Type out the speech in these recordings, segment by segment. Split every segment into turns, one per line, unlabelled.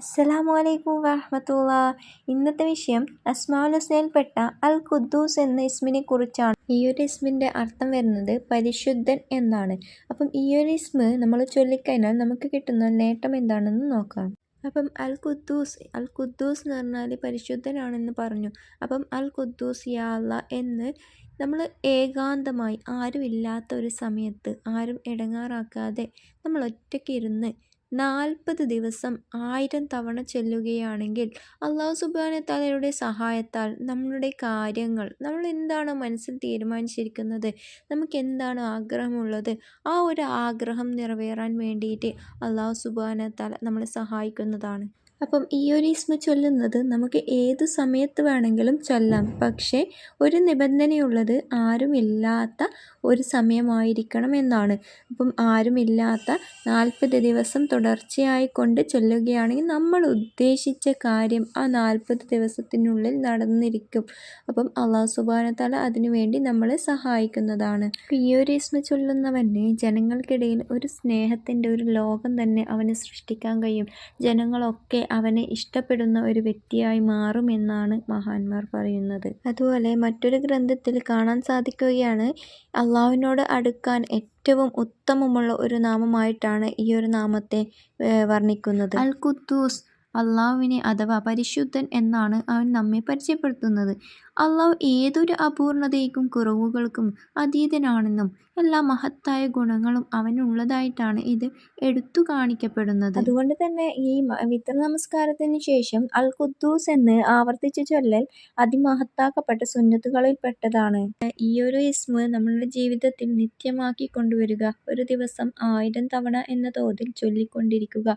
അസ്സലാമു അലൈക്കും വറഹമത്തുള്ള. ഇന്നത്തെ വിഷയം അസ്മാഉൽ ഹുസ്നയിൽപ്പെട്ട അൽ ഖുദ്ദൂസ് എന്ന ഇസ്മിനെ കുറിച്ചാണ്. ഈ ഒരു ഇസ്മിന്റെ അർത്ഥം വരുന്നത് പരിശുദ്ധൻ എന്നാണ്. അപ്പം ഈ ഒരു ഇസ്മ് നമ്മൾ ചൊല്ലിക്കഴിഞ്ഞാൽ നമുക്ക് കിട്ടുന്ന നേട്ടം എന്താണെന്ന് നോക്കാം. അപ്പം അൽ ഖുദ്ദൂസ് അൽ ഖുദ്ദൂസ് എന്ന് പറഞ്ഞാൽ പരിശുദ്ധനാണെന്ന് പറഞ്ഞു. അപ്പം അൽ ഖുദ്ദൂസ് യാ അല്ലാ എന്ന് നമ്മൾ ഏകാന്തമായി ആരുമില്ലാത്ത ഒരു സമയത്ത് ആരും ഇടങ്ങാറാക്കാതെ നമ്മൾ ഒറ്റയ്ക്ക് ഇരുന്ന് നാൽപ്പത് ദിവസം ആയിരം തവണ ചെല്ലുകയാണെങ്കിൽ അള്ളാഹു സുബാന തലയുടെ സഹായത്താൽ നമ്മളുടെ കാര്യങ്ങൾ നമ്മൾ എന്താണോ മനസ്സിൽ തീരുമാനിച്ചിരിക്കുന്നത് നമുക്ക് എന്താണോ ആഗ്രഹമുള്ളത് ആ ഒരു ആഗ്രഹം നിറവേറാൻ വേണ്ടിയിട്ട് അള്ളാഹു സുബാന തല നമ്മളെ സഹായിക്കുന്നതാണ്. അപ്പം ഈ ഒരു ഇസ്മ ചൊല്ലുന്നത് നമുക്ക് ഏത് സമയത്ത് വേണമെങ്കിലും ചൊല്ലാം. പക്ഷേ ഒരു നിബന്ധനയുള്ളത് ആരുമില്ലാത്ത ഒരു സമയമായിരിക്കണം എന്നാണ്. അപ്പം ആരുമില്ലാത്ത നാൽപ്പത് ദിവസം തുടർച്ചയായി കൊണ്ട് ചൊല്ലുകയാണെങ്കിൽ നമ്മൾ ഉദ്ദേശിച്ച കാര്യം ആ നാൽപ്പത് ദിവസത്തിനുള്ളിൽ നടന്നിരിക്കും. അപ്പം അള്ളാഹു സുബാനത്താല അതിനുവേണ്ടി നമ്മളെ സഹായിക്കുന്നതാണ്. ഈ ഒരു ഇസ്മ ചൊല്ലുന്നവനെ ജനങ്ങൾക്കിടയിൽ ഒരു സ്നേഹത്തിന്റെ ഒരു ലോകം തന്നെ അവന് സൃഷ്ടിക്കാൻ കഴിയും. ജനങ്ങളൊക്കെ അവനെ ഇഷ്ടപ്പെടുന്ന ഒരു വ്യക്തിയായി മാറുമെന്നാണ് മഹാന്മാർ പറയുന്നത്. അതുപോലെ മറ്റൊരു ഗ്രന്ഥത്തിൽ കാണാൻ സാധിക്കുകയാണ് അള്ളാഹുവിനോട് അടുക്കാൻ ഏറ്റവും ഉത്തമമുള്ള ഒരു നാമമായിട്ടാണ് ഈ ഒരു നാമത്തെ വർണിക്കുന്നത്. അൽ ഖുദ്ദൂസ് അള്ളാഹുവിനെ അഥവാ പരിശുദ്ധൻ എന്നാണ് അവൻ നമ്മെ പരിചയപ്പെടുത്തുന്നത്. അള്ളാഹു ഏതൊരു അപൂർണതയ്ക്കും കുറവുകൾക്കും അതീതനാണെന്നും എല്ലാ മഹത്തായ ഗുണങ്ങളും അവനുള്ളതായിട്ടാണ് ഇത് എടുത്തു കാണിക്കപ്പെടുന്നത്. അതുകൊണ്ട് തന്നെ ഈ വിത്ര നമസ്കാരത്തിന് ശേഷം അൽ ഖുദ്ദൂസ് എന്ന് ആവർത്തിച്ച് ചൊല്ലൽ അതിമഹത്താക്കപ്പെട്ട സുന്നത്തുകളിൽ പെട്ടതാണ്. ഈ ഒരു ഇസ്മ നമ്മളുടെ ജീവിതത്തിൽ നിത്യമാക്കി കൊണ്ടുവരിക ഒരു ദിവസം ആയിരം തവണ എന്ന തോതിൽ ചൊല്ലിക്കൊണ്ടിരിക്കുക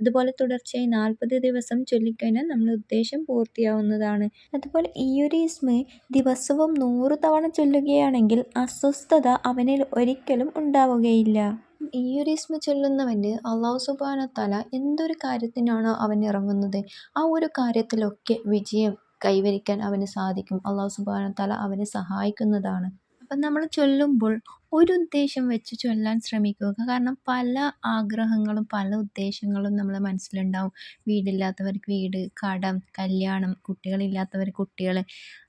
അതുപോലെ തുടർച്ചയായി നാൽപ്പത് ദിവസം ചൊല്ലിക്കഴിഞ്ഞാൽ നമ്മുടെ ഉദ്ദേശം പൂർത്തിയാവുന്നതാണ്. അതുപോലെ ഈ ഒരു ഇസ്മ ദിവസവും നൂറ് തവണ ചൊല്ലുകയാണെങ്കിൽ അസ്വസ്ഥത അവനിൽ ഒരിക്കലും ഉണ്ടാവുകയില്ല. ഈ ഒരു ഇസ്മ ചൊല്ലുന്നവന്റെ അള്ളാഹു സുബാനത്തല എന്തൊരു കാര്യത്തിനാണോ അവൻ ഇറങ്ങുന്നത്? ആ ഒരു കാര്യത്തിലൊക്കെ വിജയം കൈവരിക്കാൻ അവന് സാധിക്കും. അള്ളാഹു സുബാന തല അവനെ സഹായിക്കുന്നതാണ്. അപ്പം നമ്മൾ ചൊല്ലുമ്പോൾ ഒരു ഉദ്ദേശം വെച്ച് ചൊല്ലാൻ ശ്രമിക്കുക. കാരണം പല ആഗ്രഹങ്ങളും പല ഉദ്ദേശങ്ങളും നമ്മളെ മനസ്സിലുണ്ടാവും. വീടില്ലാത്തവർക്ക് വീട് കടം കല്യാണം കുട്ടികളില്ലാത്തവർ കുട്ടികൾ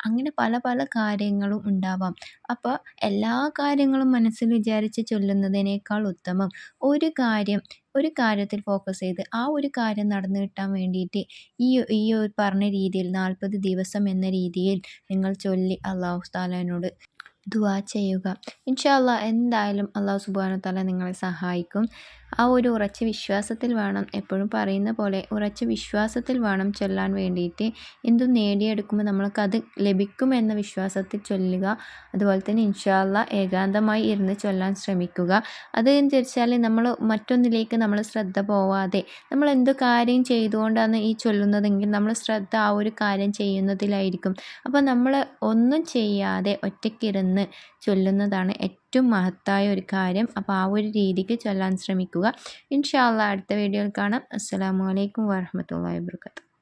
അങ്ങനെ പല പല കാര്യങ്ങളും ഉണ്ടാവാം. അപ്പോൾ എല്ലാ കാര്യങ്ങളും മനസ്സിൽ വിചാരിച്ച് ചൊല്ലുന്നതിനേക്കാൾ ഉത്തമം ഒരു കാര്യം ഒരു കാര്യത്തിൽ ഫോക്കസ് ചെയ്ത് ആ ഒരു കാര്യം നടന്നു കിട്ടാൻ വേണ്ടിയിട്ട് ഈ ഈ പറഞ്ഞ രീതിയിൽ നാൽപ്പത് ദിവസം എന്ന രീതിയിൽ നിങ്ങൾ ചൊല്ലി അള്ളാഹു താലാനോട് ദുആ ചെയ്യുക. ഇൻഷാല്ല എന്തായാലും അള്ളാഹു സുബാന തല നിങ്ങളെ സഹായിക്കും. ആ ഒരു ഉറച്ച വിശ്വാസത്തിൽ വേണം എപ്പോഴും പറയുന്ന പോലെ ഉറച്ച വിശ്വാസത്തിൽ വേണം ചൊല്ലാൻ വേണ്ടിയിട്ട്. എന്തും നേടിയെടുക്കുമ്പോൾ നമ്മൾക്കത് ലഭിക്കുമെന്ന വിശ്വാസത്തിൽ ചൊല്ലുക. അതുപോലെ തന്നെ ഇൻഷാല്ല ഏകാന്തമായി ഇരുന്ന് ചൊല്ലാൻ ശ്രമിക്കുക. അത് എന്ന് നമ്മൾ മറ്റൊന്നിലേക്ക് നമ്മൾ ശ്രദ്ധ പോവാതെ നമ്മൾ എന്ത് കാര്യം ചെയ്തുകൊണ്ടാണ് ഈ ചൊല്ലുന്നതെങ്കിൽ നമ്മൾ ശ്രദ്ധ ആ ഒരു കാര്യം ചെയ്യുന്നതിലായിരിക്കും. അപ്പോൾ നമ്മൾ ഒന്നും ചെയ്യാതെ ഒറ്റയ്ക്കിരുന്ന് ചൊല്ലുന്നതാണ് ഏറ്റവും മഹത്തായ ഒരു കാര്യം. അപ്പോൾ ആ ഒരു രീതിക്ക് ചൊല്ലാൻ ശ്രമിക്കുക. ഇൻഷാല്ല അടുത്ത വീഡിയോയിൽ കാണാം. അസ്സാം വലൈക്കും വാഹമത്തല്ലാ വാബർക്കാത്തു